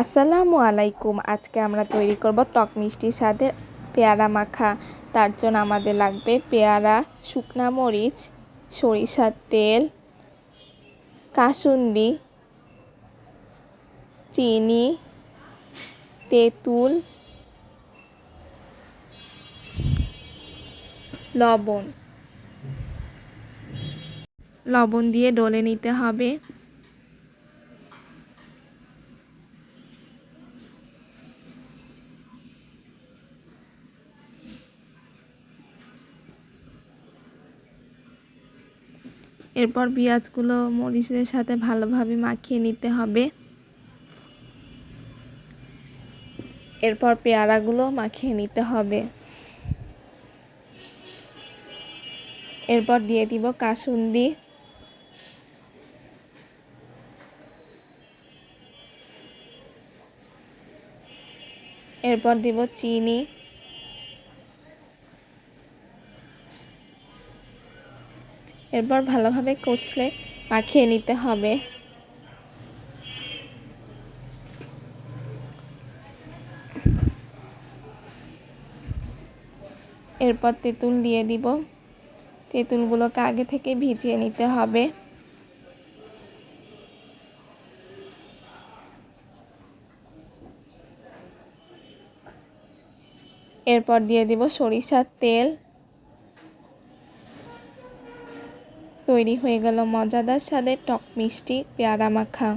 আসসালামু আলাইকুম। আজকে আমরা তৈরি করব টক মিষ্টির সাথে পেয়ারা মাখা। তার জন্য আমাদের লাগবে পেয়ারা, শুকনা মরিচ, সরিষার তেল, কাসুন্দি, চিনি, তেঁতুল, লবণ। লবণ দিয়ে ডলে নিতে হবে। এরপর পেঁয়াজগুলো মরিচের সাথে ভালোভাবে মাখিয়ে নিতে হবে। এরপর পেয়ারাগুলো মাখিয়ে নিতে হবে। এরপর দিয়ে দিব কাসুন্দি। এরপর দিব চিনি। এরপর ভালোভাবে কচলে মাখিয়ে নিতে হবে। এরপর তেঁতুল দিয়ে দিব। তেঁতুলগুলোকে আগে থেকে ভিজিয়ে নিতে হবে। এরপর দিয়ে দিব সরিষার তেল। তৈরি হয়ে গেল মজাদার স্বাদের টক মিষ্টি পেয়ারা মাখা।